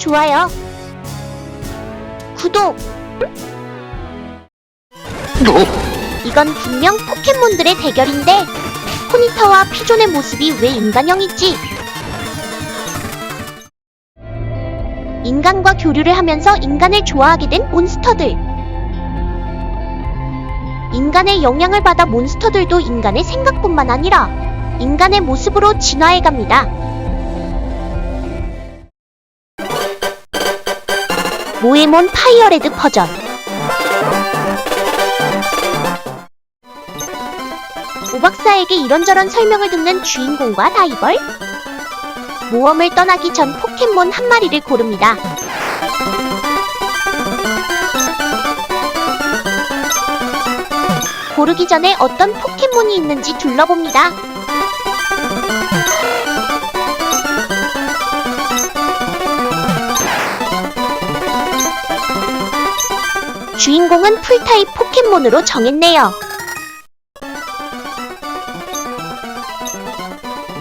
좋아요, 구독. 이건 분명 포켓몬들의 대결인데 포니타와 피존의 모습이 왜 인간형이지? 인간과 교류를 하면서 인간을 좋아하게 된 몬스터들. 인간의 영향을 받아 몬스터들도 인간의 생각뿐만 아니라 인간의 모습으로 진화해 갑니다. 모에몬 파이어레드 버전. 오박사에게 이런저런 설명을 듣는 주인공과 다이벌. 모험을 떠나기 전 포켓몬 한 마리를 고릅니다. 고르기 전에 어떤 포켓몬이 있는지 둘러봅니다. 주인공은 풀타입 포켓몬으로 정했네요.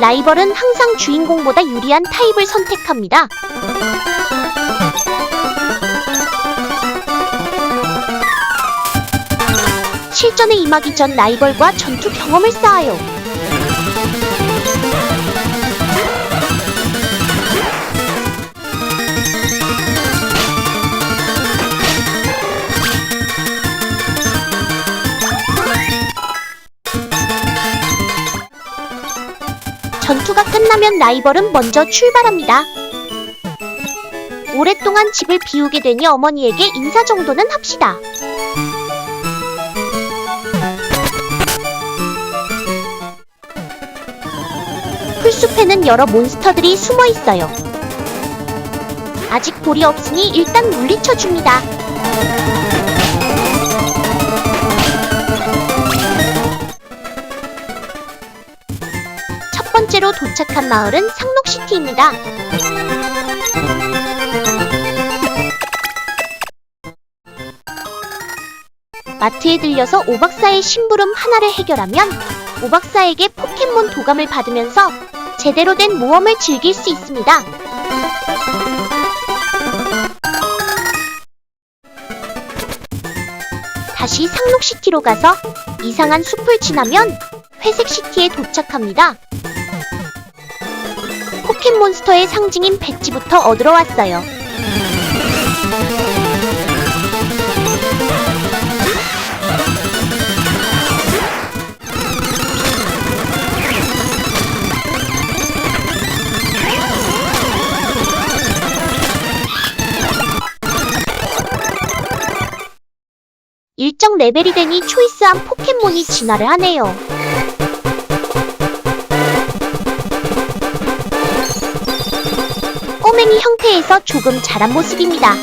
라이벌은 항상 주인공보다 유리한 타입을 선택합니다. 실전에 임하기 전 라이벌과 전투 경험을 쌓아요. 끝나면 라이벌은 먼저 출발합니다. 오랫동안 집을 비우게 되니 어머니에게 인사 정도는 합시다. 풀숲에는 여러 몬스터들이 숨어 있어요. 아직 볼이 없으니 일단 물리쳐 줍니다. 도착한 마을은 상록시티입니다. 마트에 들려서 오박사의 심부름 하나를 해결하면 오박사에게 포켓몬 도감을 받으면서 제대로 된 모험을 즐길 수 있습니다. 다시 상록시티로 가서 이상한 숲을 지나면 회색시티에 도착합니다. 포켓몬스터의 상징인 배지부터 얻으러 왔어요. 일정 레벨이 되니 초이스한 포켓몬이 진화를 하네요. 형태에서 조금 자란 모습입니다.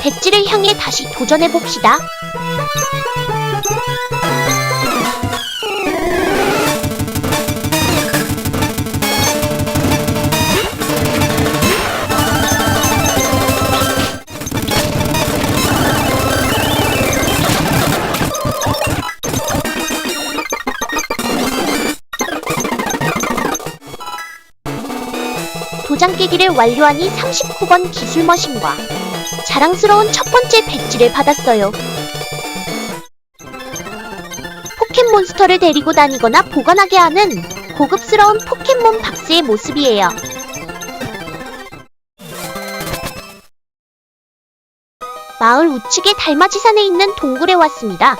배지를 향해 다시 도전해봅시다. 도장 깨기를 완료하니 39번 기술 머신과 자랑스러운 첫 번째 배지를 받았어요. 포켓몬스터를 데리고 다니거나 보관하게 하는 고급스러운 포켓몬 박스의 모습이에요. 마을 우측의 달맞이산에 있는 동굴에 왔습니다.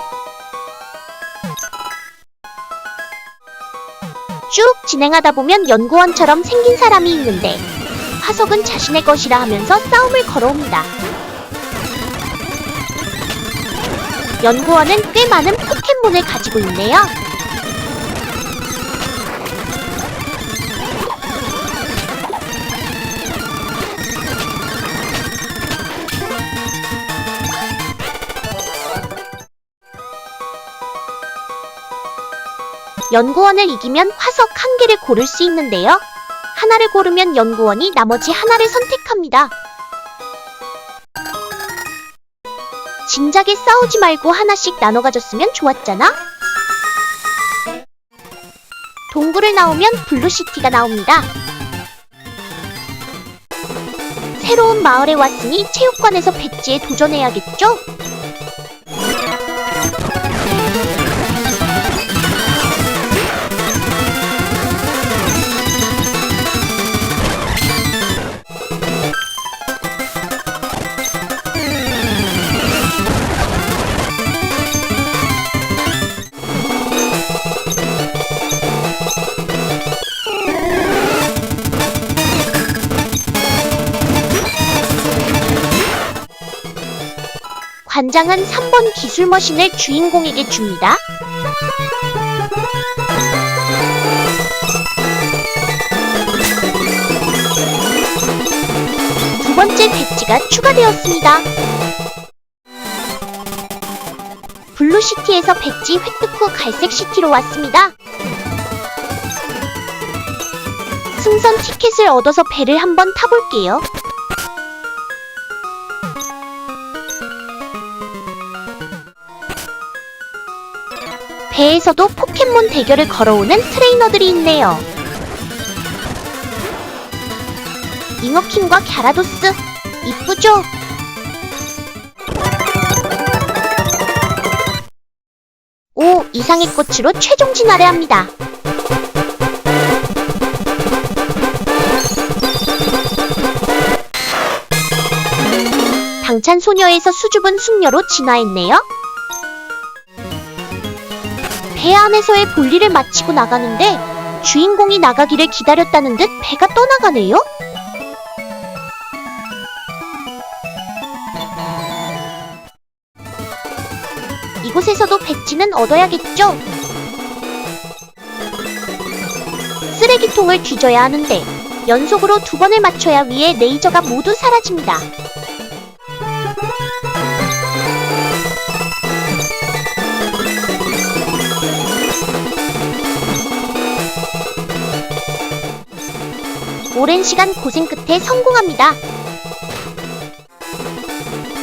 쭉 진행하다 보면 연구원처럼 생긴 사람이 있는데 화석은 자신의 것이라 하면서 싸움을 걸어옵니다. 연구원은 꽤 많은 포켓몬을 가지고 있네요. 연구원을 이기면 화석 한 개를 고를 수 있는데요. 하나를 고르면 연구원이 나머지 하나를 선택합니다. 진작에 싸우지 말고 하나씩 나눠 가졌으면 좋았잖아? 동굴을 나오면 블루시티가 나옵니다. 새로운 마을에 왔으니 체육관에서 배지에 도전해야겠죠? 관장은 3번 기술 머신을 주인공에게 줍니다. 두 번째 배지가 추가되었습니다. 블루시티에서 배지 획득 후 갈색시티로 왔습니다. 승선 티켓을 얻어서 배를 한번 타볼게요. 배에서도 포켓몬 대결을 걸어오는 트레이너들이 있네요. 잉어킹과 갸라도스, 이쁘죠? 오, 이상의 꽃으로 최종 진화를 합니다. 당찬 소녀에서 수줍은 숙녀로 진화했네요. 배 안에서의 볼일을 마치고 나가는데 주인공이 나가기를 기다렸다는 듯 배가 떠나가네요? 이곳에서도 배지는 얻어야겠죠? 쓰레기통을 뒤져야 하는데 연속으로 두 번을 맞춰야 위에 레이저가 모두 사라집니다. 오랜 시간 고생 끝에 성공합니다.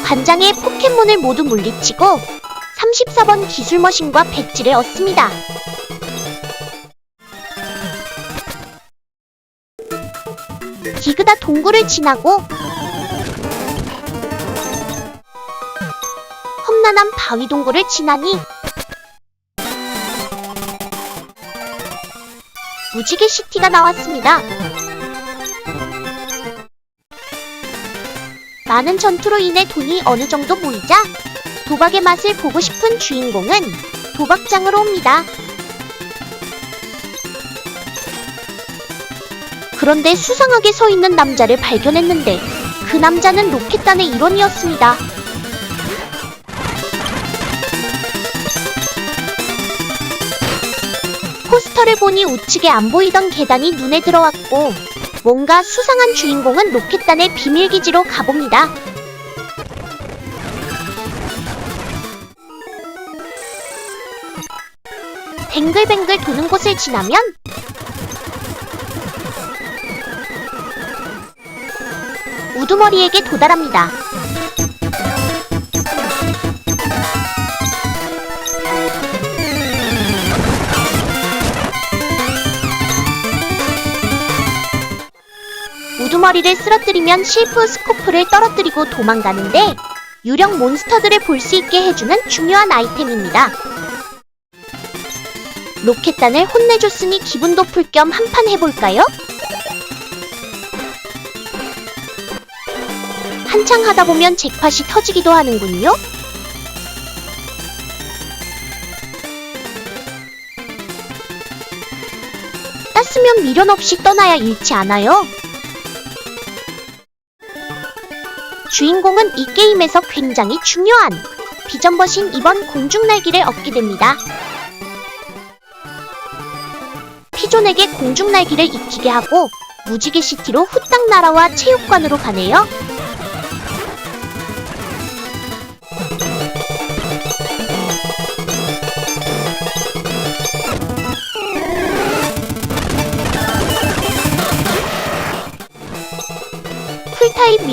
관장의 포켓몬을 모두 물리치고 34번 기술 머신과 배지를 얻습니다. 기그다 동굴을 지나고 험난한 바위 동굴을 지나니 무지개 시티가 나왔습니다. 많은 전투로 인해 돈이 어느 정도 모이자 도박의 맛을 보고 싶은 주인공은 도박장으로 옵니다. 그런데 수상하게 서 있는 남자를 발견했는데 그 남자는 로켓단의 일원이었습니다. 포스터를 보니 우측에 안 보이던 계단이 눈에 들어왔고 뭔가 수상한 주인공은 로켓단의 비밀기지로 가봅니다. 뱅글뱅글 도는 곳을 지나면 우두머리에게 도달합니다. 머리를 쓰러뜨리면 실프 스코프를 떨어뜨리고 도망가는데 유령 몬스터들을 볼 수 있게 해주는 중요한 아이템입니다. 로켓단을 혼내줬으니 기분도 풀 겸 한판 해볼까요? 한창 하다 보면 잭팟이 터지기도 하는군요. 땄으면 미련 없이 떠나야 잃지 않아요. 주인공은 이 게임에서 굉장히 중요한 비전버신 2번 공중날기를 얻게 됩니다. 피존에게 공중날기를 익히게 하고 무지개 시티로 후딱 날아와 체육관으로 가네요.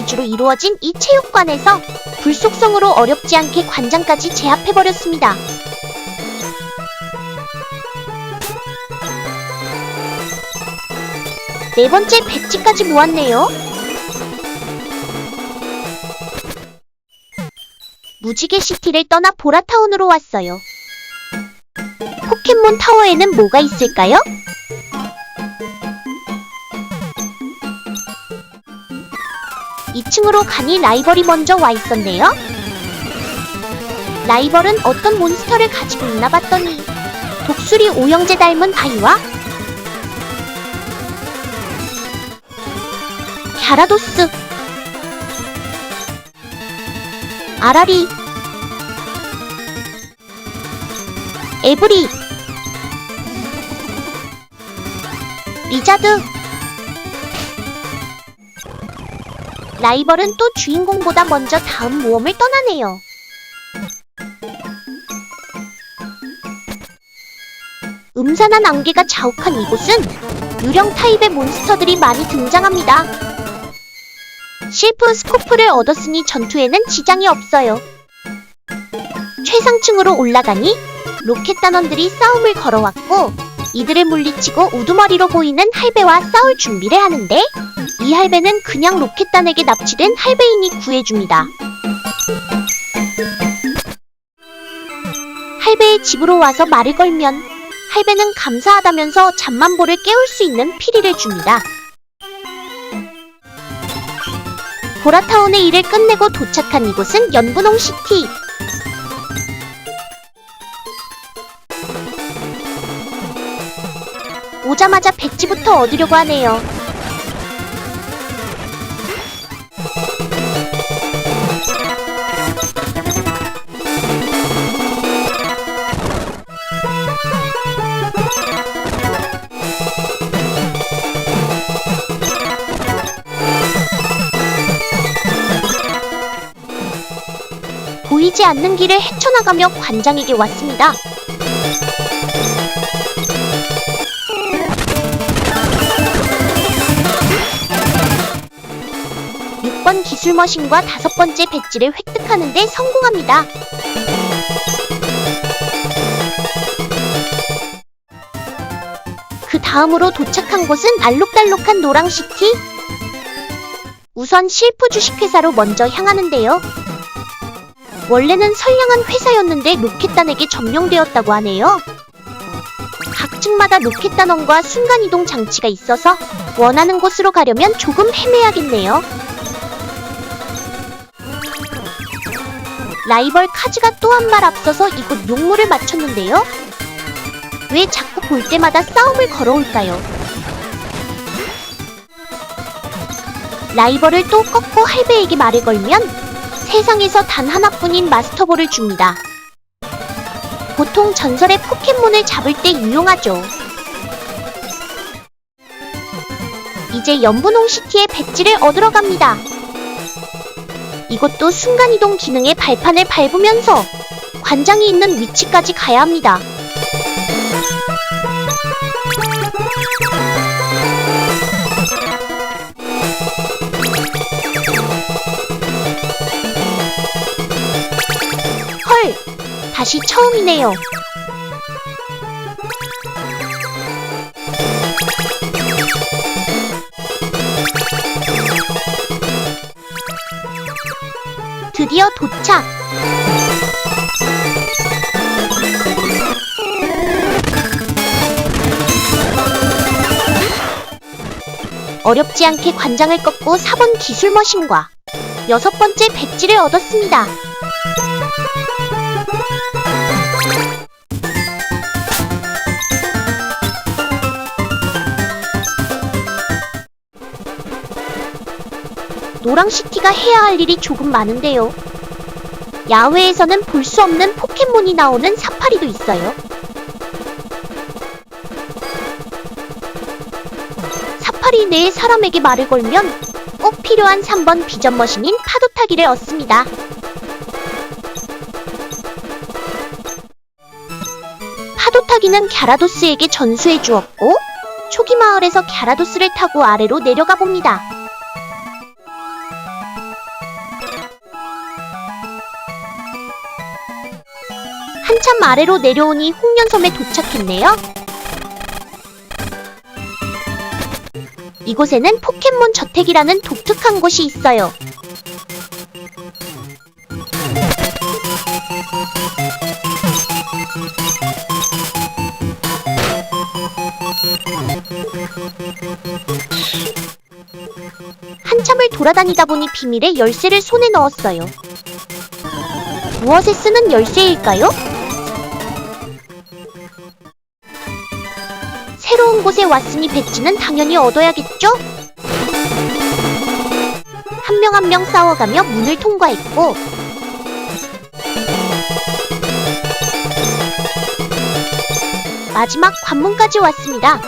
위주로 이루어진 이 체육관에서 불속성으로 어렵지 않게 관장까지 제압해버렸습니다. 네 번째 배치까지 모았네요. 무지개 시티를 떠나 보라타운으로 왔어요. 포켓몬 타워에는 뭐가 있을까요? 이층으로 가니 라이벌이 먼저 와 있었네요. 라이벌은 어떤 몬스터를 가지고 있나 봤더니 독수리 오영재 닮은 아이와 갸라도스 아라리 에브리 리자드 라이벌은 또 주인공보다 먼저 다음 모험을 떠나네요. 음산한 안개가 자욱한 이곳은 유령 타입의 몬스터들이 많이 등장합니다. 실프 스코프를 얻었으니 전투에는 지장이 없어요. 최상층으로 올라가니 로켓 단원들이 싸움을 걸어왔고 이들을 물리치고 우두머리로 보이는 할배와 싸울 준비를 하는데 이 할배는 그냥 로켓단에게 납치된 할배인이 구해줍니다. 할배의 집으로 와서 말을 걸면 할배는 감사하다면서 잠만보를 깨울 수 있는 피리를 줍니다. 보라타운의 일을 끝내고 도착한 이곳은 연분홍 시티. 오자마자 백지부터 얻으려고 하네요. 보이지 않는 길을 헤쳐나가며 관장에게 왔습니다. 육번 기술 머신과 다섯 번째 배지를 획득하는 데 성공합니다. 그 다음으로 도착한 곳은 알록달록한 노랑시티. 우선 실프 주식회사로 먼저 향하는데요. 원래는 선량한 회사였는데 로켓단에게 점령되었다고 하네요. 각 층마다 로켓단원과 순간이동 장치가 있어서 원하는 곳으로 가려면 조금 헤매야겠네요. 라이벌 카즈가 또 한 발 앞서서 이곳 용무를 맞췄는데요. 왜 자꾸 볼 때마다 싸움을 걸어올까요? 라이벌을 또 꺾고 할배에게 말을 걸면 세상에서 단 하나뿐인 마스터볼을 줍니다. 보통 전설의 포켓몬을 잡을 때 유용하죠. 이제 연분홍 시티의 배지를 얻으러 갑니다. 이것도 순간이동 기능의 발판을 밟으면서 관장이 있는 위치까지 가야 합니다. 다시 처음이네요. 드디어 도착! 어렵지 않게 관장을 꺾고 4번 기술 머신과 여섯 번째 백지를 얻었습니다. 노랑시티가 해야 할 일이 조금 많은데요. 야외에서는 볼 수 없는 포켓몬이 나오는 사파리도 있어요. 사파리 내의 사람에게 말을 걸면 꼭 필요한 3번 비전 머신인 파도 타기를 얻습니다. 파도 타기는 갸라도스에게 전수해 주었고 초기 마을에서 갸라도스를 타고 아래로 내려가 봅니다. 섬 아래로 내려오니 홍련섬에 도착했네요. 이곳에는 포켓몬 저택이라는 독특한 곳이 있어요. 한참을 돌아다니다 보니 비밀의 열쇠를 손에 넣었어요. 무엇에 쓰는 열쇠일까요? 새로운 곳에 왔으니 배지는 당연히 얻어야겠죠? 한 명 한 명 싸워가며 문을 통과했고 마지막 관문까지 왔습니다.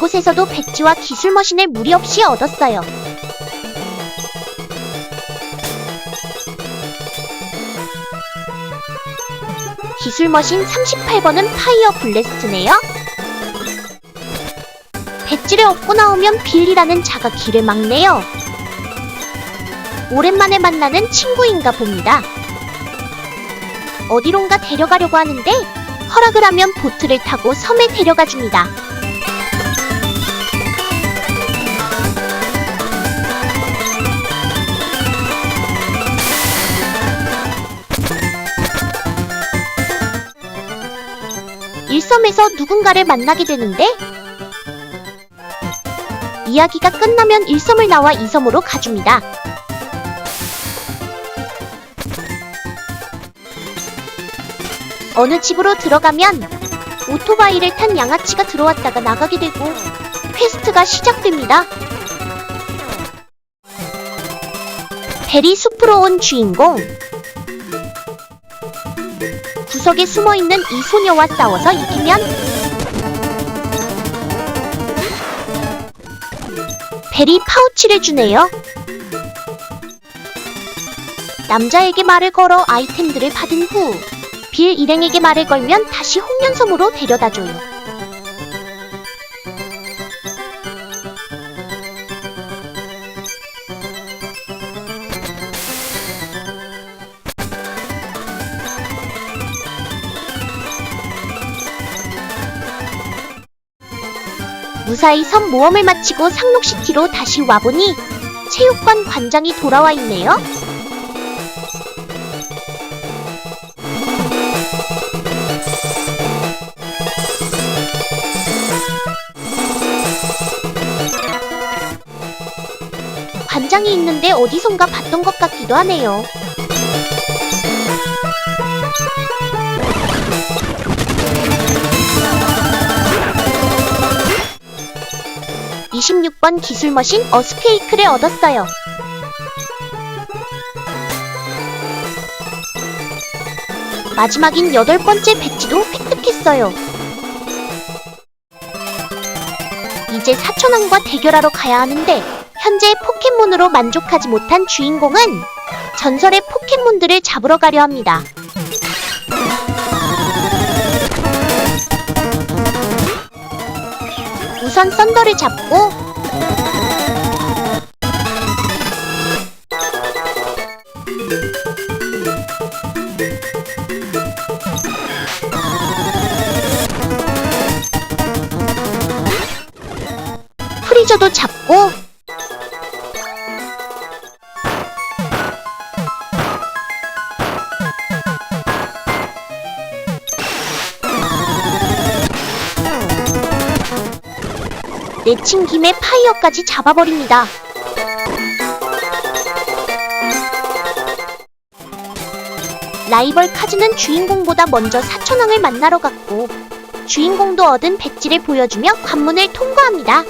이곳에서도 배지와 기술 머신을 무리 없이 얻었어요. 기술 머신 38번은 파이어 블래스트네요. 배지를 얻고 나오면 빌리라는 자가 길을 막네요. 오랜만에 만나는 친구인가 봅니다. 어디론가 데려가려고 하는데 허락을 하면 보트를 타고 섬에 데려가 줍니다. 섬에서 누군가를 만나게 되는데 이야기가 끝나면 일섬을 나와 이섬으로 가줍니다. 어느 집으로 들어가면 오토바이를 탄 양아치가 들어왔다가 나가게 되고 퀘스트가 시작됩니다. 베리 숲으로 온 주인공 구석에 숨어있는 이 소녀와 싸워서 이기면 베리 파우치를 주네요. 남자에게 말을 걸어 아이템들을 받은 후 빌 일행에게 말을 걸면 다시 홍련섬으로 데려다줘요. 무사히 섬 모험을 마치고 상록시티로 다시 와보니 체육관 관장이 돌아와 있네요. 관장이 있는데 어디선가 봤던 것 같기도 하네요. (26번) 기술 머신 어스케이크를 얻었어요. 마지막인 여덟 번째 배지도 획득했어요. 이제 사천왕과 대결하러 가야 하는데 현재 포켓몬으로 만족하지 못한 주인공은 전설의 포켓몬들을 잡으러 가려 합니다. 우선 썬더를 잡고 프리저도 잡고 내친 김에 파이어까지 잡아버립니다. 라이벌 카즈는 주인공보다 먼저 사천왕을 만나러 갔고 주인공도 얻은 배지를 보여주며 관문을 통과합니다.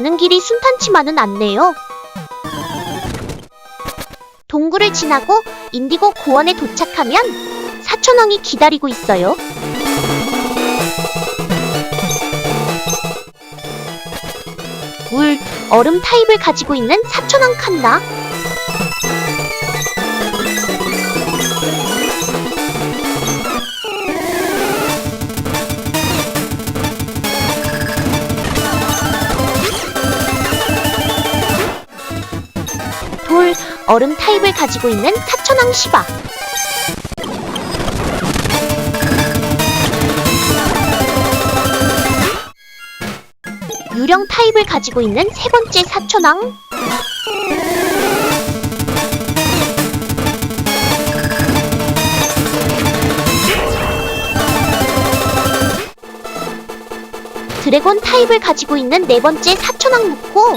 가는 길이 순탄치만은 않네요. 동굴을 지나고 인디고 고원에 도착하면 사천왕이 기다리고 있어요. 물, 얼음 타입을 가지고 있는 사천왕 칸나. 얼음 타입을 가지고 있는 사천왕 시바. 유령 타입을 가지고 있는 세 번째 사천왕. 드래곤 타입을 가지고 있는 네 번째 사천왕 무코.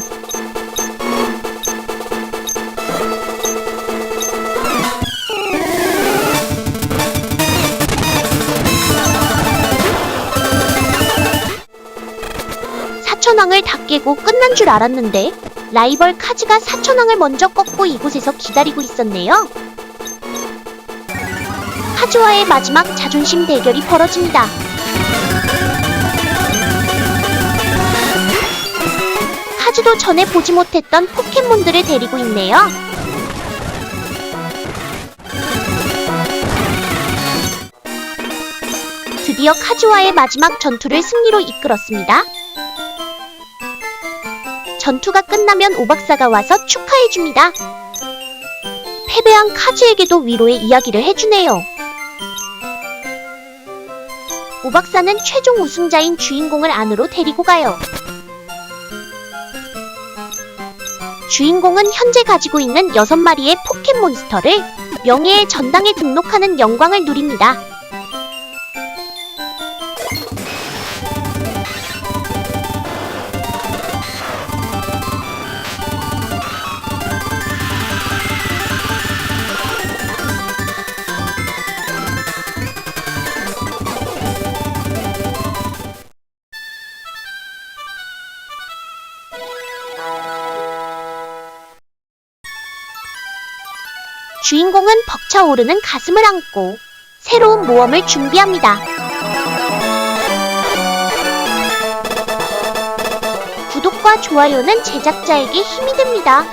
다 깨고 끝난 줄 알았는데 라이벌 카즈가 사천왕을 먼저 꺾고 이곳에서 기다리고 있었네요. 카즈와의 마지막 자존심 대결이 벌어집니다. 카즈도 전에 보지 못했던 포켓몬들을 데리고 있네요. 드디어 카즈와의 마지막 전투를 승리로 이끌었습니다. 전투가 끝나면 오박사가 와서 축하해줍니다. 패배한 카즈에게도 위로의 이야기를 해주네요. 오박사는 최종 우승자인 주인공을 안으로 데리고 가요. 주인공은 현재 가지고 있는 6마리의 포켓몬스터를 명예의 전당에 등록하는 영광을 누립니다. 주인공은 벅차오르는 가슴을 안고 새로운 모험을 준비합니다. 구독과 좋아요는 제작자에게 힘이 됩니다.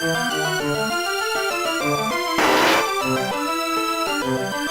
Thank you.